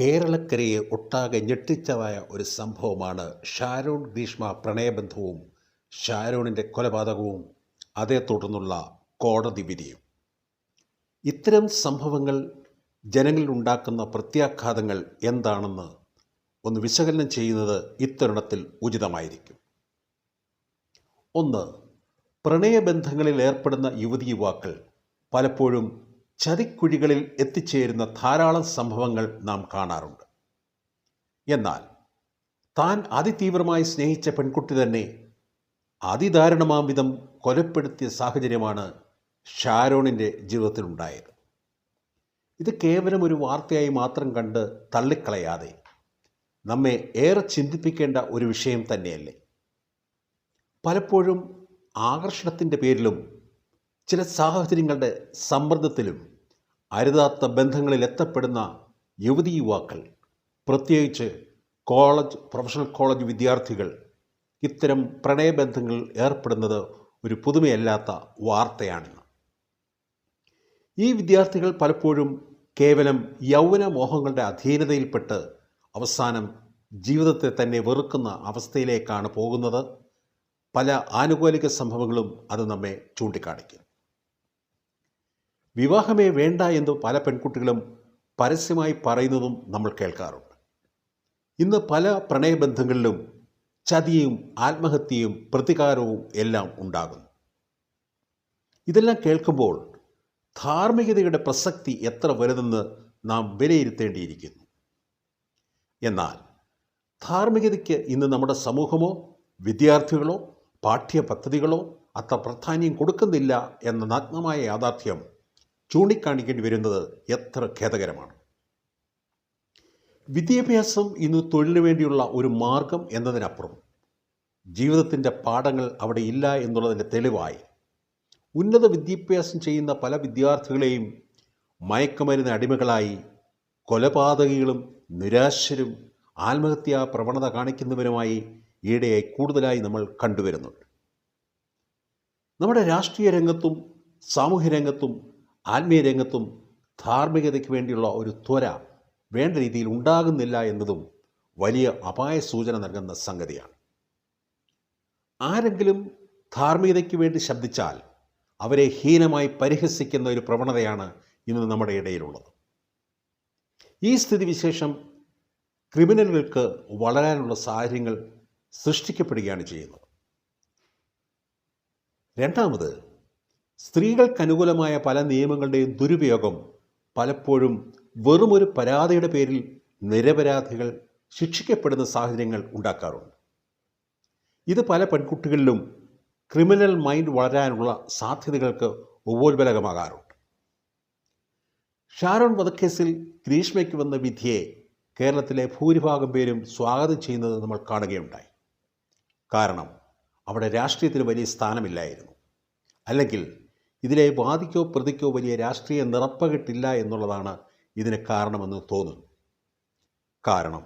കേരളക്കരയെ ഒട്ടാകെ ഞെട്ടിച്ചതായ ഒരു സംഭവമാണ് ഷാരോൺ ഗ്രീഷ്മ പ്രണയബന്ധവും ഷാരോണിന്റെ കൊലപാതകവും അതേ തുടർന്നുള്ള കോടതി വിധിയും. ഇത്തരം സംഭവങ്ങൾ ജനങ്ങളിൽ ഉണ്ടാക്കുന്ന പ്രത്യാഘാതങ്ങൾ എന്താണെന്ന് ഒന്ന് വിശകലനം ചെയ്യുന്നത് ഇത്തരുണത്തിൽ ഉചിതമായിരിക്കും. ഒന്ന് പ്രണയബന്ധങ്ങളിൽ ഏർപ്പെടുന്ന യുവതി യുവാക്കൾ പലപ്പോഴും ചതിക്കുഴികളിൽ എത്തിച്ചേരുന്ന ധാരാളം സംഭവങ്ങൾ നാം കാണാറുണ്ട്. എന്നാൽ താൻ അതിതീവ്രമായി സ്നേഹിച്ച പെൺകുട്ടി തന്നെ അതിദാരുണമാം വിധം കൊലപ്പെടുത്തിയ സാഹചര്യമാണ് ഷാരോണിന്റെ ജീവിതത്തിലുണ്ടായത്. ഇത് കേവലം ഒരു വാർത്തയായി മാത്രം കണ്ട് തള്ളിക്കളയാതെ നമ്മെ ഏറെ ചിന്തിപ്പിക്കേണ്ട ഒരു വിഷയം തന്നെയല്ലേ? പലപ്പോഴും ആകർഷണത്തിന്റെ പേരിലും ചില സാഹചര്യങ്ങളുടെ സമ്മർദ്ദത്തിലും അരുതാത്ത ബന്ധങ്ങളിൽ എത്തപ്പെടുന്ന യുവതി യുവാക്കൾ പ്രത്യേകിച്ച് കോളേജ് പ്രൊഫഷണൽ കോളേജ് വിദ്യാർത്ഥികൾ ഇത്തരം പ്രണയബന്ധങ്ങളിൽ ഏർപ്പെടുന്നത് ഒരു പുതുമയല്ലാത്ത വാർത്തയാണ്. ഈ വിദ്യാർത്ഥികൾ പലപ്പോഴും കേവലം യൗവന മോഹങ്ങളുടെ അധീനതയിൽപ്പെട്ട് അവസാനം ജീവിതത്തെ തന്നെ വെറുക്കുന്ന അവസ്ഥയിലേക്കാണ് പോകുന്നത്. പല ആനുകൂലിക സംഭവങ്ങളും അത് നമ്മെ ചൂണ്ടിക്കാണിക്കും. വിവാഹമേ വേണ്ട എന്ന് പല പെൺകുട്ടികളും പരസ്യമായി പറയുന്നതും നമ്മൾ കേൾക്കാറുണ്ട്. ഇന്ന് പല പ്രണയബന്ധങ്ങളിലും ചതിയും ആത്മഹത്യയും പ്രതികാരവും എല്ലാം ഉണ്ടാകുന്നു. ഇതെല്ലാം കേൾക്കുമ്പോൾ ധാർമ്മികതയുടെ പ്രസക്തി എത്ര വലുതെന്ന് നാം വിലയിരുത്തേണ്ടിയിരിക്കുന്നു. എന്നാൽ ധാർമ്മികതയ്ക്ക് ഇന്ന് നമ്മുടെ സമൂഹമോ വിദ്യാർത്ഥികളോ പാഠ്യപദ്ധതികളോ അത്ര പ്രാധാന്യം കൊടുക്കുന്നില്ല എന്ന നഗ്നമായ യാഥാർത്ഥ്യം ചൂണ്ടിക്കാണിക്കേണ്ടി വരുന്നത് എത്ര ഖേദകരമാണ്. വിദ്യാഭ്യാസം ഇന്ന് തൊഴിലിനു വേണ്ടിയുള്ള ഒരു മാർഗം എന്നതിനപ്പുറം ജീവിതത്തിന്റെ പാഠങ്ങൾ അവിടെ ഇല്ല എന്നുള്ളതിന്റെ തെളിവായി ഉന്നത വിദ്യാഭ്യാസം ചെയ്യുന്ന പല വിദ്യാർത്ഥികളെയും മയക്കുമരുന്ന് അടിമകളായി കൊലപാതകികളും നിരാശരും ആത്മഹത്യാ പ്രവണത കാണിക്കുന്നവരുമായി ഈയിടെയായി കൂടുതലായി നമ്മൾ കണ്ടുവരുന്നുണ്ട്. നമ്മുടെ രാഷ്ട്രീയ രംഗത്തും സാമൂഹ്യ രംഗത്തും ആത്മീയ രംഗത്തും ധാർമ്മികതയ്ക്ക് വേണ്ടിയുള്ള ഒരു ത്വര വേണ്ട രീതിയിൽ ഉണ്ടാകുന്നില്ല എന്നതും വലിയ അപായ സൂചന നൽകുന്ന സംഗതിയാണ്. ആരെങ്കിലും ധാർമ്മികതയ്ക്ക് വേണ്ടി ശബ്ദിച്ചാൽ അവരെ ഹീനമായി പരിഹസിക്കുന്ന ഒരു പ്രവണതയാണ് ഇന്ന് നമ്മുടെ ഇടയിലുള്ളത്. ഈ സ്ഥിതിവിശേഷം ക്രിമിനലുകൾക്ക് വളരാനുള്ള സാഹചര്യങ്ങൾ സൃഷ്ടിക്കപ്പെടുകയാണ് ചെയ്യുന്നത്. രണ്ടാമത് സ്ത്രീകൾക്കനുകൂലമായ പല നിയമങ്ങളുടെയും ദുരുപയോഗം പലപ്പോഴും വെറുമൊരു പരാതിയുടെ പേരിൽ നിരപരാധികൾ ശിക്ഷിക്കപ്പെടുന്ന സാഹചര്യങ്ങൾ ഉണ്ടാക്കാറുണ്ട്. ഇത് പല പെൺകുട്ടികളിലും ക്രിമിനൽ മൈൻഡ് വളരാനുള്ള സാധ്യതകൾക്ക് ഉപോത്ബലകമാകാറുണ്ട് ഷാരോൺ വധക്കേസിൽ ഗ്രീഷ്മയ്ക്ക് വന്ന വിധിയെ കേരളത്തിലെ ഭൂരിഭാഗം പേരും സ്വാഗതം ചെയ്യുന്നത് നമ്മൾ കാണുകയുണ്ടായി. കാരണം അവിടെ രാഷ്ട്രീയത്തിന് വലിയ സ്ഥാനമില്ലായിരുന്നു. അല്ലെങ്കിൽ ഇതിലെ വാദിക്കോ പ്രതിക്കോ വലിയ രാഷ്ട്രീയ നിറപ്പകിട്ടില്ല എന്നുള്ളതാണ് ഇതിന് കാരണമെന്ന് തോന്നുന്നു. കാരണം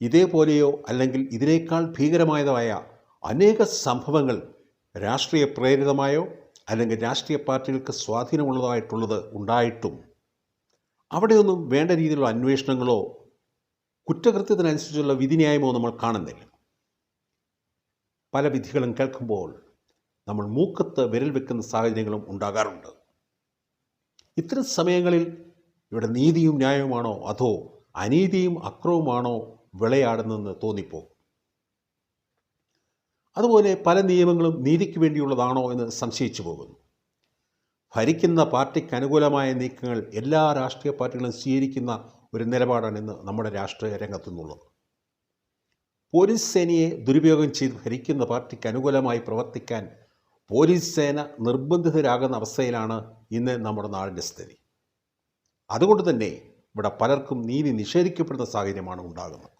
ഇതേപോലെയോ അല്ലെങ്കിൽ ഇതിനേക്കാൾ ഭീകരമായതായ അനേക സംഭവങ്ങൾ രാഷ്ട്രീയ പ്രേരിതമായോ അല്ലെങ്കിൽ രാഷ്ട്രീയ പാർട്ടികൾക്ക് സ്വാധീനമുള്ളതായിട്ടുള്ളത് ഉണ്ടായിട്ടും അവിടെയൊന്നും വേണ്ട രീതിയിലുള്ള അന്വേഷണങ്ങളോ കുറ്റകൃത്യത്തിനനുസരിച്ചുള്ള വിധിന്യായമോ നമ്മൾ കാണുന്നില്ല. പല വിധികളും കേൾക്കുമ്പോൾ നമ്മൾ മൂക്കത്ത് വിരൽ വെക്കുന്ന സാഹചര്യങ്ങളും ഉണ്ടാകാറുണ്ട്. ഇത്തരം സമയങ്ങളിൽ ഇവിടെ നീതിയും ന്യായവുമാണോ? അതോ അനീതിയും അക്രവുമാണോ വിളയാടുന്നതെന്ന് തോന്നിപ്പോകും അതുപോലെ പല നിയമങ്ങളും നീതിക്ക് വേണ്ടിയുള്ളതാണോ എന്ന് സംശയിച്ചു പോകുന്നു. ഭരിക്കുന്ന പാർട്ടിക്ക് അനുകൂലമായ നീക്കങ്ങൾ എല്ലാ രാഷ്ട്രീയ പാർട്ടികളും സ്വീകരിക്കുന്ന ഒരു നിലപാടാണ് ഇന്ന് നമ്മുടെ രാഷ്ട്രീയ രംഗത്തുനിന്നുള്ളത്. പോലീസ് സേനയെ ദുരുപയോഗം ചെയ്ത് ഭരിക്കുന്ന പാർട്ടിക്ക് അനുകൂലമായി പ്രവർത്തിക്കാൻ പോലീസ് സേന നിർബന്ധിതരാകുന്ന അവസ്ഥയിലാണ് ഇന്ന് നമ്മുടെ നാടിന്റെ സ്ഥിതി. അതുകൊണ്ട് തന്നെ ഇവിടെ പലർക്കും നീതി നിഷേധിക്കപ്പെടുന്ന സാഹചര്യമാണ് ഉണ്ടാകുന്നത്.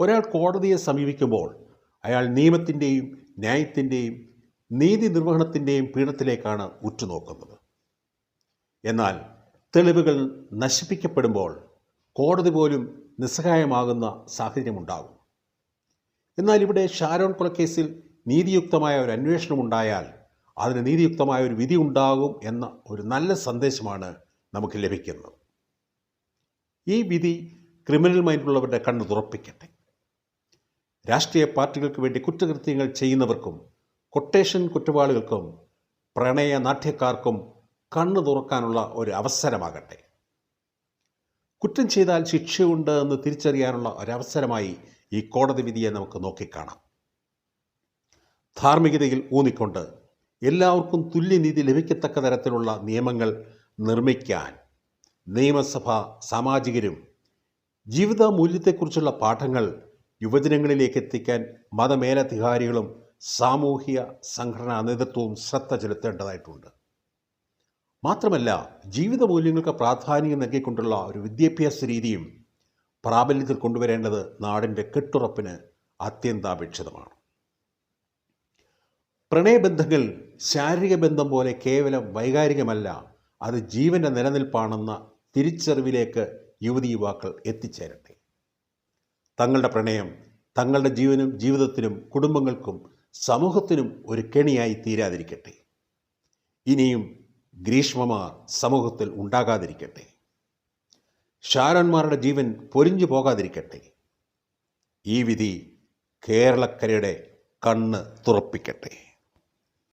ഒരാൾ കോടതിയെ സമീപിക്കുമ്പോൾ അയാൾ നിയമത്തിന്റെയും ന്യായത്തിന്റെയും നീതി നിർവഹണത്തിന്റെയും പീഠത്തിലേക്കാണ് ഉറ്റുനോക്കുന്നത്. എന്നാൽ തെളിവുകൾ നശിപ്പിക്കപ്പെടുമ്പോൾ കോടതി പോലും നിസ്സഹായമാകുന്ന സാഹചര്യമുണ്ടാകും. എന്നാൽ ഇവിടെ ഷാരോൺ കൊലക്കേസിൽ നീതിയുക്തമായ ഒരു അന്വേഷണം ഉണ്ടായാൽ അതിന് നീതിയുക്തമായ ഒരു വിധി ഉണ്ടാകും എന്ന ഒരു നല്ല സന്ദേശമാണ് നമുക്ക് ലഭിക്കുന്നത്. ഈ വിധി ക്രിമിനൽ മൈൻഡുള്ളവരുടെ കണ്ണ് തുറപ്പിക്കട്ടെ. രാഷ്ട്രീയ പാർട്ടികൾക്ക് വേണ്ടി കുറ്റകൃത്യങ്ങൾ ചെയ്യുന്നവർക്കും കൊട്ടേഷൻ കുറ്റവാളികൾക്കും പ്രണയ നാട്യക്കാർക്കും കണ്ണു തുറക്കാനുള്ള ഒരു അവസരമാകട്ടെ. കുറ്റം ചെയ്താൽ ശിക്ഷയുണ്ട് എന്ന് തിരിച്ചറിയാനുള്ള ഒരവസരമായി ഈ കോടതി വിധിയെ നമുക്ക് നോക്കിക്കാണാം. ധാർമ്മികതയിൽ ഊന്നിക്കൊണ്ട് എല്ലാവർക്കും തുല്യനീതി ലഭിക്കത്തക്ക തരത്തിലുള്ള നിയമങ്ങൾ നിർമ്മിക്കാൻ നിയമസഭ സാമാജികരും ജീവിത മൂല്യത്തെക്കുറിച്ചുള്ള പാഠങ്ങൾ യുവജനങ്ങളിലേക്ക് എത്തിക്കാൻ മതമേലധികാരികളും സാമൂഹിക സംഘടനാ നേതൃത്വവും ശ്രദ്ധ ചെലുത്തേണ്ടതായിട്ടുണ്ട്. മാത്രമല്ല ജീവിത മൂല്യങ്ങൾക്ക് പ്രാധാന്യം നൽകിക്കൊണ്ടുള്ള ഒരു വിദ്യാഭ്യാസ രീതിയും പ്രാബല്യത്തിൽ കൊണ്ടുവരേണ്ടത് നാടിന്റെ കെട്ടുറപ്പിന് അത്യന്താപേക്ഷിതമാണ്. പ്രണയബന്ധങ്ങൾ ശാരീരിക ബന്ധം പോലെ കേവലം വൈകാരികമല്ല. അത് ജീവന്റെ നിലനിൽപ്പാണെന്ന തിരിച്ചറിവിലേക്ക് യുവതി യുവാക്കൾ എത്തിച്ചേരട്ടെ. തങ്ങളുടെ പ്രണയം തങ്ങളുടെ ജീവനും ജീവിതത്തിനും കുടുംബങ്ങൾക്കും സമൂഹത്തിനും ഒരു കെണിയായി തീരാതിരിക്കട്ടെ. ഇനിയും ഗ്രീഷ്മമാർ സമൂഹത്തിൽ ഉണ്ടാകാതിരിക്കട്ടെ. ഷാരന്മാരുടെ ജീവൻ പൊരിഞ്ഞു പോകാതിരിക്കട്ടെ. ഈ വിധി കേരളക്കരയുടെ കണ്ണ് തുറപ്പിക്കട്ടെ.